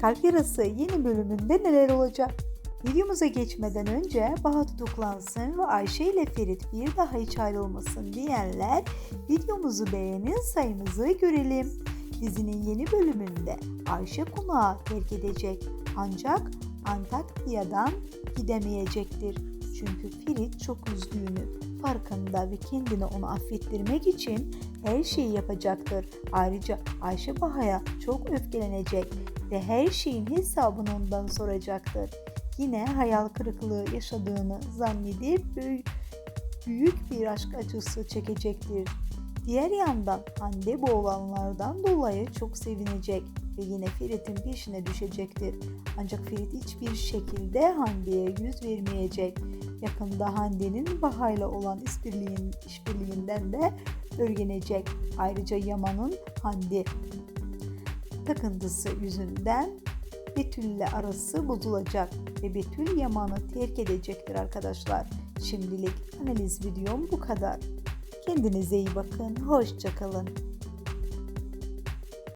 Kalp Yarası yeni bölümünde neler olacak? Videomuza geçmeden önce Baha tutuklansın ve Ayşe ile Ferit bir daha hiç ayrılmasın diyenler videomuzu beğenin sayımızı görelim. Dizinin yeni bölümünde Ayşe konağı terk edecek ancak Antakya'dan gidemeyecektir. Çünkü Ferit çok üzdüğünü farkında ve kendini onu affettirmek için her şeyi yapacaktır. Ayrıca Ayşe Baha'ya çok öfkelenecek ve her şeyin hesabını ondan soracaktır. Yine hayal kırıklığı yaşadığını zannedip büyük bir aşk acısı çekecektir. Diğer yandan Hande bu olanlardan dolayı çok sevinecek ve yine Ferit'in peşine düşecektir. Ancak Ferit hiçbir şekilde Hande'ye yüz vermeyecek. Yakında Hande'nin Baha'yla olan işbirliğin, işbirliğinden de örgenecek. Ayrıca Yaman'ın Hande takıntısı yüzünden Betül'le arası bozulacak ve Betül Yaman'ı terk edecektir arkadaşlar. Şimdilik analiz videom bu kadar. Kendinize iyi bakın. Hoşçakalın.